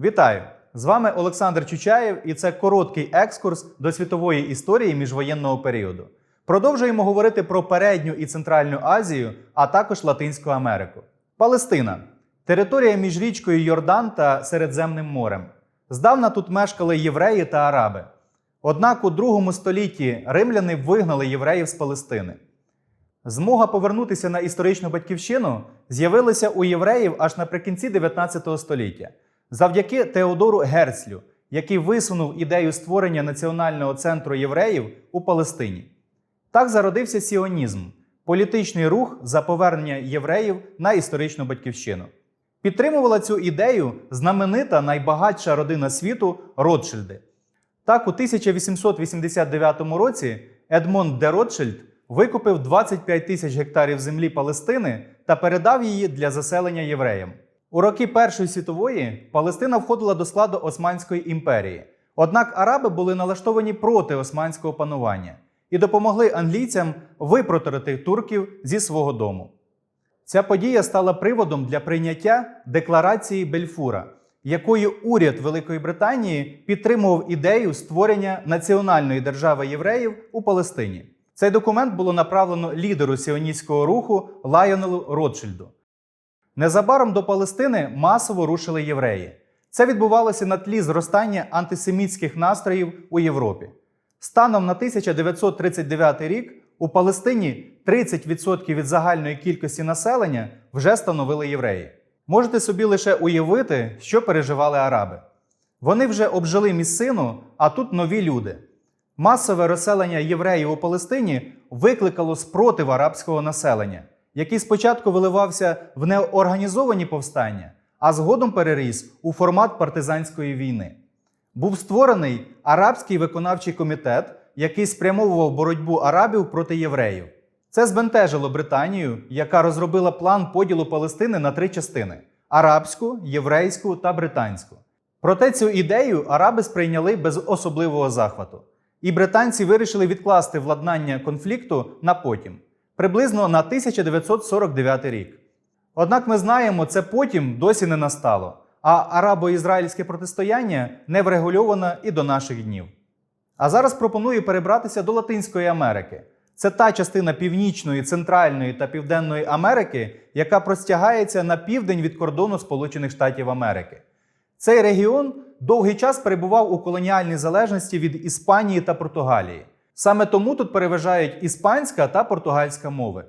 Вітаю! З вами Олександр Чучаєв, і це короткий екскурс до світової історії міжвоєнного періоду. Продовжуємо говорити про передню і Центральну Азію, а також Латинську Америку. Палестина територія між річкою Йордан та Середземним морем. Здавна тут мешкали євреї та араби. Однак у другому столітті римляни вигнали євреїв з Палестини. Змога повернутися на історичну батьківщину з'явилася у євреїв аж наприкінці 19 століття завдяки Теодору Герцлю, який висунув ідею створення національного центру євреїв у Палестині. Так зародився сіонізм політичний рух за повернення євреїв на історичну батьківщину. Підтримувала цю ідею знаменита найбагатша родина світу Ротшильди. Так, у 1889 році Едмонд де Ротшильд викупив 25 тисяч гектарів землі Палестини та передав її для заселення євреям. У роки Першої світової Палестина входила до складу Османської імперії. Однак араби були налаштовані проти османського панування і допомогли англійцям випроторити турків зі свого дому. Ця подія стала приводом для прийняття декларації Бельфура, якою уряд Великої Британії підтримував ідею створення національної держави євреїв у Палестині. Цей документ було направлено лідеру сіоністського руху Лайонелу Ротшильду. Незабаром до Палестини масово рушили євреї. Це відбувалося на тлі зростання антисемітських настроїв у Європі. Станом на 1939 рік у Палестині 30% від загальної кількості населення вже становили євреї. Можете собі лише уявити, що переживали араби. Вони вже обжили місцину, а тут нові люди. Масове розселення євреїв у Палестині викликало спротив арабського населення, який спочатку виливався в неорганізовані повстання, а згодом переріс у формат партизанської війни. Був створений арабський виконавчий комітет, який спрямовував боротьбу арабів проти євреїв. Це збентежило Британію, яка розробила план поділу Палестини на три частини: арабську, єврейську та британську. Проте цю ідею араби сприйняли без особливого захвату. І британці вирішили відкласти владнання конфлікту на потім, приблизно на 1949 рік. Однак ми знаємо, це потім досі не настало, а арабо-ізраїльське протистояння не врегульовано і до наших днів. А зараз пропоную перебратися до Латинської Америки. Це та частина Північної, Центральної та Південної Америки, яка простягається на південь від кордону Сполучених Штатів Америки. Цей регіон довгий час перебував у колоніальній залежності від Іспанії та Португалії. Саме тому тут переважають іспанська та португальська мови.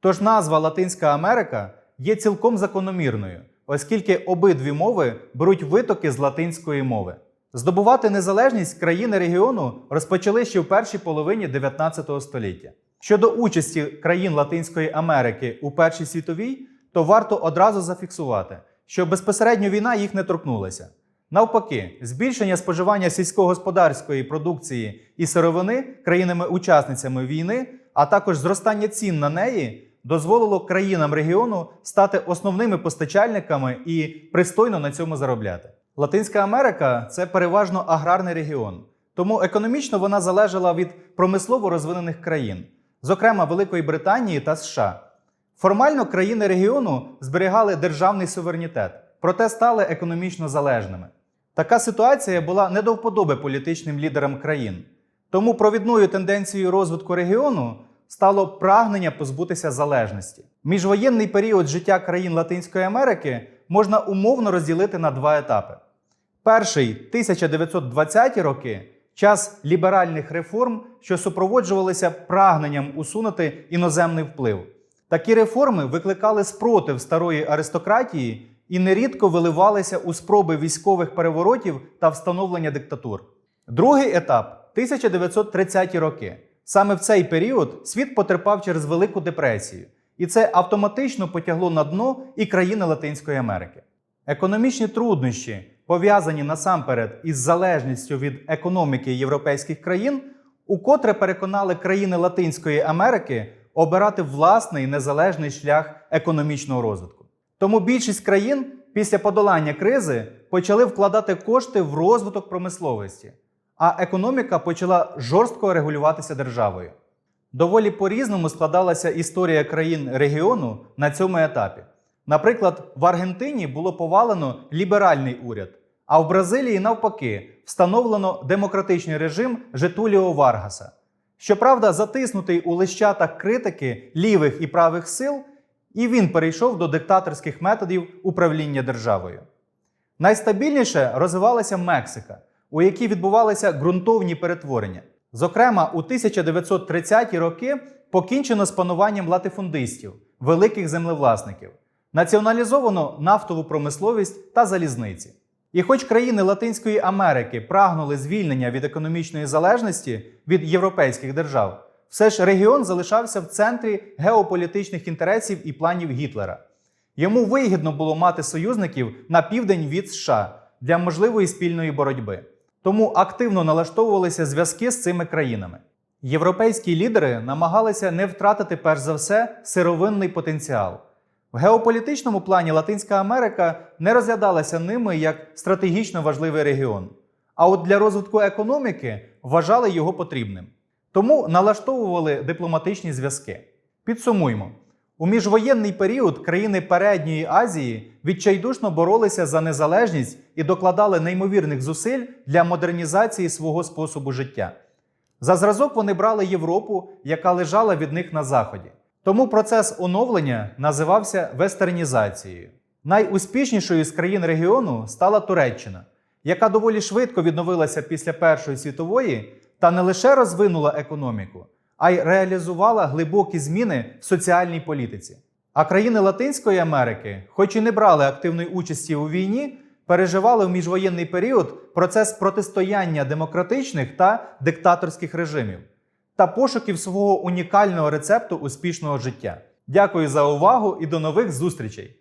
Тож назва Латинська Америка є цілком закономірною, оскільки обидві мови беруть витоки з латинської мови. Здобувати незалежність країни регіону розпочали ще в першій половині 19 століття. Щодо участі країн Латинської Америки у Першій світовій, то варто одразу зафіксувати, що безпосередньо війна їх не торкнулася. Навпаки, збільшення споживання сільськогосподарської продукції і сировини країнами-учасницями війни, а також зростання цін на неї дозволило країнам регіону стати основними постачальниками і пристойно на цьому заробляти. Латинська Америка це переважно аграрний регіон, тому економічно вона залежала від промислово розвинених країн, зокрема Великої Британії та США. Формально країни регіону зберігали державний суверенітет, проте стали економічно залежними. Така ситуація була не до вподоби політичним лідерам країн. Тому провідною тенденцією розвитку регіону стало прагнення позбутися залежності. Міжвоєнний період життя країн Латинської Америки можна умовно розділити на два етапи. Перший 1920-ті роки час ліберальних реформ, що супроводжувалися прагненням усунути іноземний вплив. Такі реформи викликали спротив старої аристократії і нерідко виливалися у спроби військових переворотів та встановлення диктатур. Другий етап 1930-ті роки. Саме в цей період світ потерпав через Велику депресію, і це автоматично потягло на дно і країни Латинської Америки. Економічні труднощі, пов'язані насамперед із залежністю від економіки європейських країн, укотре переконали країни Латинської Америки обирати власний незалежний шлях економічного розвитку. Тому більшість країн після подолання кризи почали вкладати кошти в розвиток промисловості, а економіка почала жорстко регулюватися державою. Доволі по-різному складалася історія країн регіону на цьому етапі. Наприклад, в Аргентині було повалено ліберальний уряд, А в Бразилії, навпаки, встановлено демократичний режим Жетуліо Варгаса. Щоправда, затиснутий у лищатах критики лівих і правих сил, і він перейшов до диктаторських методів управління державою. Найстабільніше розвивалася Мексика, у якій відбувалися ґрунтовні перетворення. Зокрема, у 1930-ті роки покінчено з пануванням латифундистів, великих землевласників, націоналізовано нафтову промисловість та залізниці. І хоч країни Латинської Америки прагнули звільнення від економічної залежності від європейських держав, все ж регіон залишався в центрі геополітичних інтересів і планів Гітлера. Йому вигідно було мати союзників на південь від США для можливої спільної боротьби. Тому активно налаштовувалися зв'язки з цими країнами. Європейські лідери намагалися не втратити перш за все сировинний потенціал. В геополітичному плані Латинська Америка не розглядалася ними як стратегічно важливий регіон. А от для розвитку економіки вважали його потрібним. Тому налаштовували дипломатичні зв'язки. Підсумуймо: у міжвоєнний період країни Передньої Азії відчайдушно боролися за незалежність і докладали неймовірних зусиль для модернізації свого способу життя. За зразок вони брали Європу, яка лежала від них на заході. Тому процес оновлення називався вестернізацією. Найуспішнішою з країн регіону стала Туреччина, яка доволі швидко відновилася після Першої світової та не лише розвинула економіку, а й реалізувала глибокі зміни в соціальній політиці. А країни Латинської Америки, хоч і не брали активної участі у війні, переживали в міжвоєнний період процес протистояння демократичних та диктаторських режимів та пошуків свого унікального рецепту успішного життя. Дякую за увагу і до нових зустрічей!